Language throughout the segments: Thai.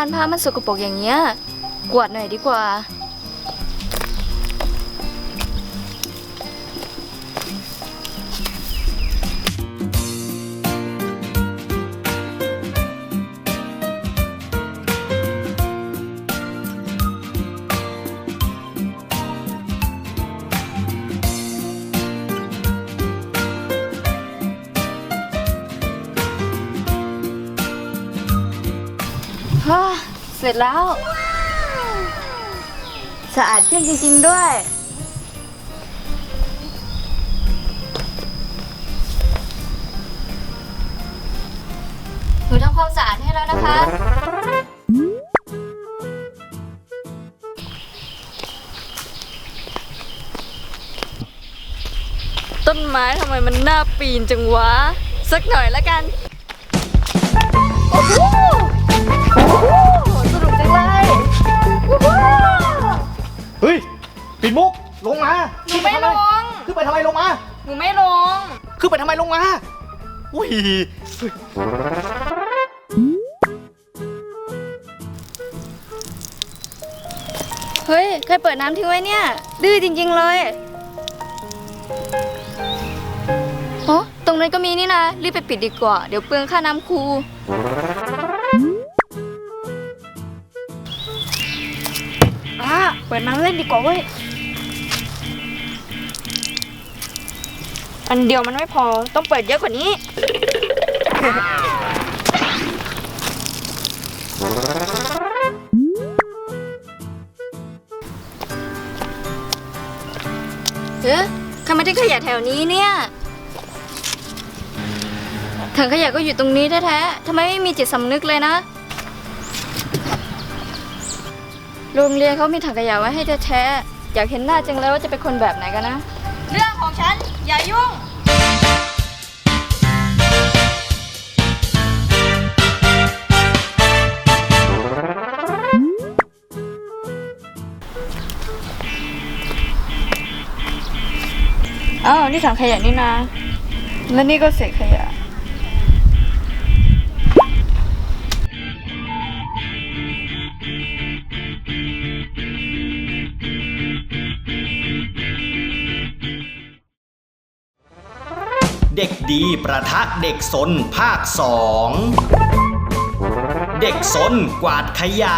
านผ้ามันสกปรกอย่างเงี้ย กวาดหน่อยดีกว่า ร็จแล้ว สะอาดขึ้นจริง ๆ ด้วย หนูทำความสะอาดให้แล้วนะคะ ต้นไม้ทำไมมันน่าปีนจังวะ สักหน่อยละกัน โอ้โห ปิดมุก ลงมาหนูไม่ลง ขึ้นไปทำไมลงมา หนูไม่ลง ขึ้นไปทำไมลงมา อุ้ย เฮ้ยใครเปิดน้ำทิ้งไว้เนี่ย ดื้อจริง ๆ เลยโอ้ตรงนั้นก็มีนี่นะ รีบไปปิดดีกว่า เดี๋ยวเปลืองค่าน้ำครู อะเปิดน้ำเล่นดีกว่าเว้ย อันเดียวมันไม่พอต้องเปิดเยอะกว่านี้ เอ๊ะใครมาทิ้งขยะแถวนี้เนี่ยถังขยะก็อยู่ตรงนี้แท้ๆทำไมไม่มีจิตสำนึกเลยนะ โรงเรียนเขามีถังขยะไว้ให้แท้ๆอยากเห็นหน้าจังเลยว่าจะเป็นคนแบบไหนกันนะ เรื่องของฉันอย่ายุ่ง อ้าวนี่ถังขยะนี่นะ และนี่ก็เศษขยะเด็กดีประทะเด็กซนภาคสอง เด็กซนกวาดขยะ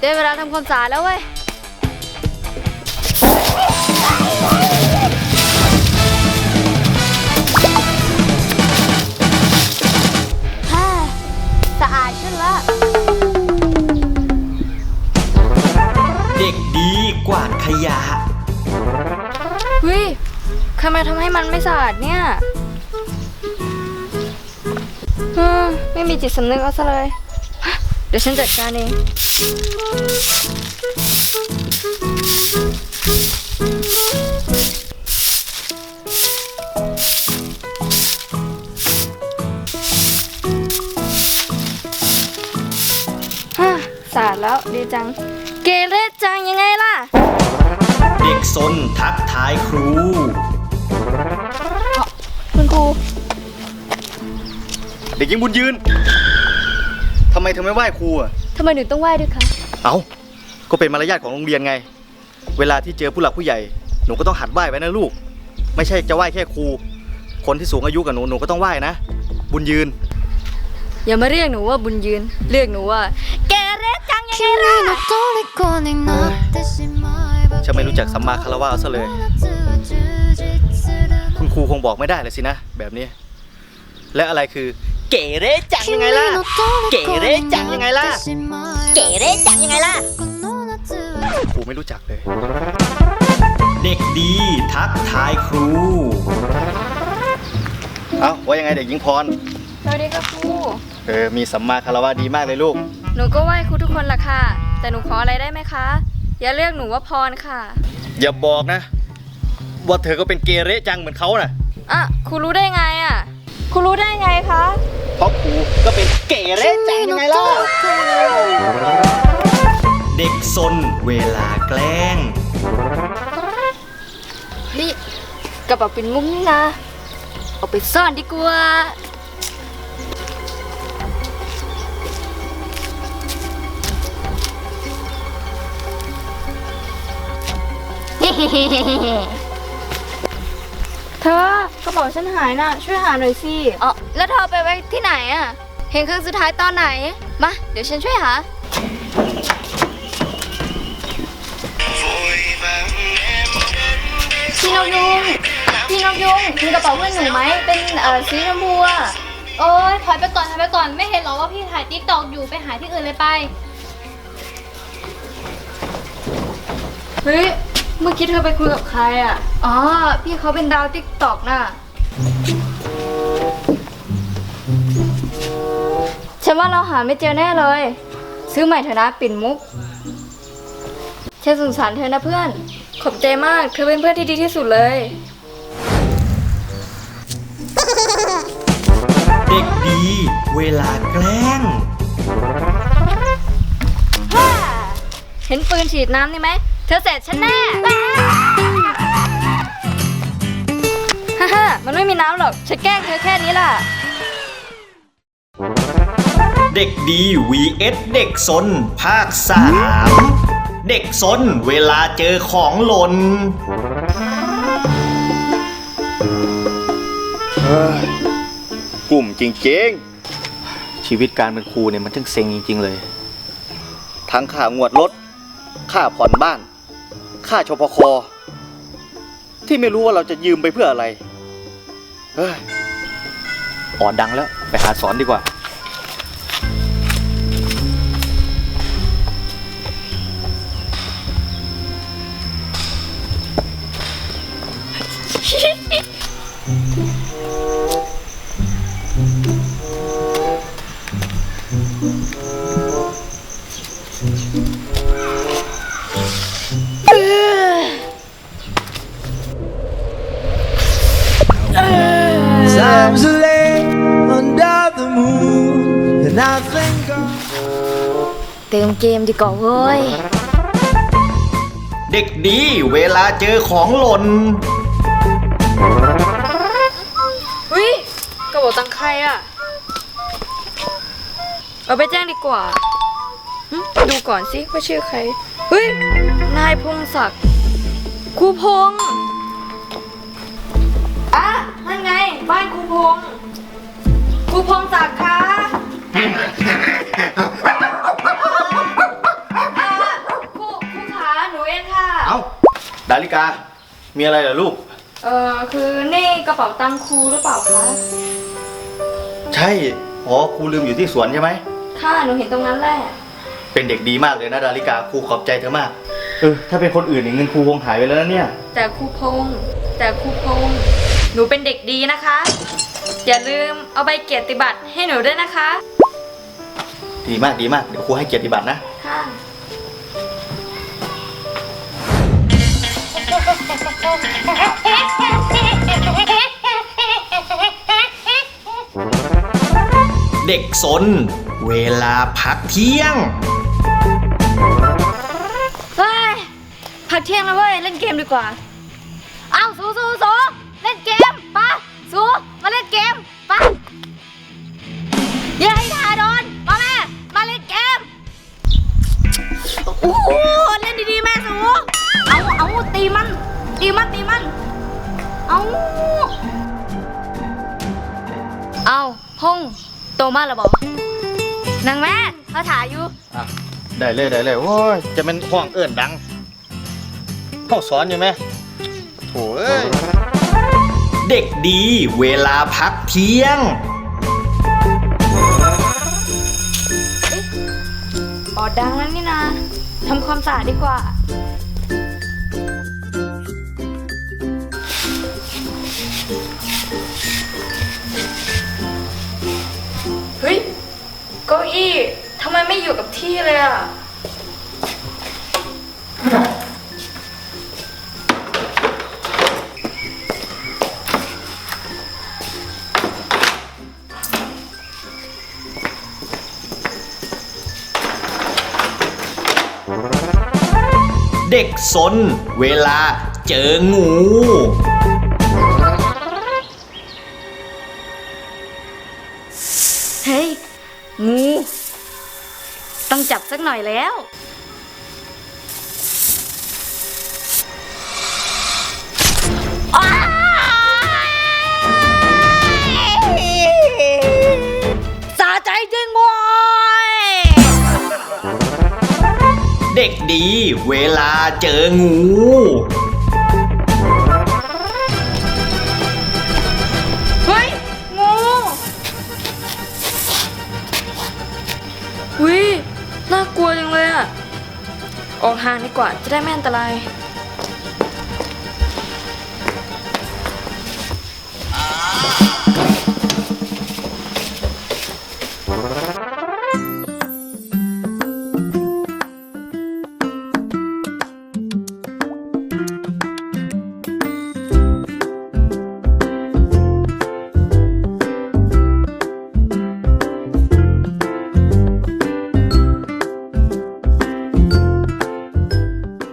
ได้เวลาทำความสะอาดแล้วเว้ย มันไม่สะอาดเนี่ยอืมไม่มีจิตสำนึกเอาซะเลย เดี๋ยวฉันจัดการเองฮะสะอาดแล้วดีจัง เกเรจังยังไงล่ะ เด็กซนทักทายครู เด็กหญิงบุญยืนทำไมเธอไม่ไหว้ครูอะ ทำไมหนูต้องไหว้ด้วยคะ เอ้า ก็เป็นมารยาทของโรงเรียนไง เวลาที่เจอผู้หลักผู้ใหญ่ หนูก็ต้องหัดไหว้ไว้นะลูก ไม่ใช่จะไหว้แค่ครู คนที่สูงอายุกับหนู หนูก็ต้องไหว้นะ บุญยืน อย่ามาเรียกหนูว่าบุญยืน เรียกหนูว่า แกเรสจังยังไงล่ะฉันไม่รู้จักสัมมาคารวะซะเลย คุณครูคงบอกไม่ได้เลยสินะ แบบนี้ และอะไรคือ เก๋เรจังยังไงล่ะ เก๋เรจังยังไงล่ะ เก๋เรจังยังไงล่ะ ครูไม่รู้จักเลย เด็กดีทักทายครู เอ้าว่ายังไงเด็กหญิงพร สวัสดีค่ะครู เออ มีสัมมาคารวะดีมากเลยลูก หนูก็ไหว้ครูทุกคนละค่ะ แต่หนูขออะไรได้ไหมคะ อย่าเรียกหนูว่าพรค่ะ อย่าบอกนะ ว่าเธอก็เป็นเกเรจังเหมือนเขาน่ะ อะครูรู้ได้ไงอะ คุณรู้ได้ไงคะ เพราะครูก็เป็นเก๋เร่จงยังไงล่ะ เด็กซนเวลาแกล้ง นี่กระเป๋าเป็นมุ้งนะเอาไปซ่อนดีกว่า เฮ้ ธอกระเป๋าฉันหายน่ะ ช่วยหาหน่อยสิ อ๋อแล้วเธอไปไว้ที่ไหนอะเห็นครั้งสุดท้ายตอนไหน มา เดี๋ยวฉันช่วยหา พี่นกยุง พี่นกยุงมีกระเป๋าเพื่อนหนูไหม เป็นเอ่อสีชมพูอะโอ้ยถอยไปก่อนถอยไปก่อนไม่เห็นหรอว่าพี่ถ่ายติ๊กตอกอยู่ไปหาที่อื่นเลยไป เฮ้ย เมื่อกี้เธอไปคุยกับใครอะ อ๋อ พี่เขาเป็นดาวติ๊กตอกน่ะ ฉันว่าเราหาไม่เจอแน่เลย ซื้อใหม่เถอะนะปิ่นมุก ฉันสงสารเธอนะเพื่อน ขอบใจมาก เธอเป็นเพื่อนที่ดีที่สุดเลย เด็กดี เวลาแกล้ง เห็นปืนฉีดน้ำนี่ไหม เธอเสร็จฉันแน่ฮ่าฮ่ามันไม่มีน้ำหรอก ฉันแกล้งเธอแค่นี้ล่ะ เด็กดี vs เด็กซนภาคสามเด็กซนเวลาเจอของหล่นกลุ่มจริงๆ ชีวิตการเป็นครูเนี่ยมันทั้งเซ็งจริง ๆ เลย ทั้งค่างวดรถค่าผ่อนบ้าน ค่าชพค ที่ไม่รู้ว่าเราจะยืมไปเพื่ออะไร เฮ้ยอ่อนดังแล้ว ไปหาสอนดีกว่า Times are late under the moon, and I think of. เติมเกมดีกว่าเว้ย เด็กดีเวลาเจอของหล่นเฮ้ยกระเป๋าตังค์ใครอะเอาไปแจ้งดีกว่าหึดูก่อนสิว่าชื่อใคร เฮ้ย นายพงศักดิ์ครูพงษ์อะนั่น ไง บ้านครูพงษ์ครูพงศักดิ์คะอะครูครูขาหนูเองค่ะ เอ้าดาริกา มีอะไรเหรอลูก เออคือนี่กระเป๋าตังค์ครูหรือเปล่าคะใช่ อ๋อ ครูลืมอยู่ที่สวนใช่ไหม ค่ะหนูเห็นตรงนั้นแหละ เป็นเด็กดีมากเลยนะดาริกา ครูขอบใจเธอมาก เออ ถ้าเป็นคนอื่นนี่เงินครูคงหายไปแล้วนะเนี่ย แต่ครูพงษ์แต่ครูพงษ์ หนูเป็นเด็กดีนะคะ อย่าลืมเอาใบเกียรติบัตรให้หนูด้วยนะคะ ดีมากดีมาก เดี๋ยวครูให้เกียรติบัตรนะ ค่ะ เด็กซนเวลาพักเที่ยง เฮ้ยพักเที่ยงแล้วเว้ย เล่นเกมดีกว่า เอาสู้สู้ เกมปะย่าให้ทาโดนมาแม่มาเล่นเกมโอ้โหเล่นดีๆแม่สูเอาเอาตีมันตีมันตีมันเอาเอาพงโตมากแล้วบอกนางแม่เขาถ่ายอยู่อะได้เลยได้เลยโอ้ยจะเป็นห้องเอิ่นดังห้องสอนอยู่ไหมโถ่เอ้ย เด็กดีเวลาพักเที่ยงออดดังแล้วนี่นะทำความสะอาดดีกว่า เฮ้ยเก้าอี้ทำไมไม่อยู่กับที่เลยอะ เด็กสน เวลาเจองูเฮ้ยงูต้องจับสักหน่อยแล้ว อ้า เดี เวลาเจองู เฮ้ย งูวิน่ากลัวจังเลยอะออกห่างดีกว่าจะได้ไม่อันตราย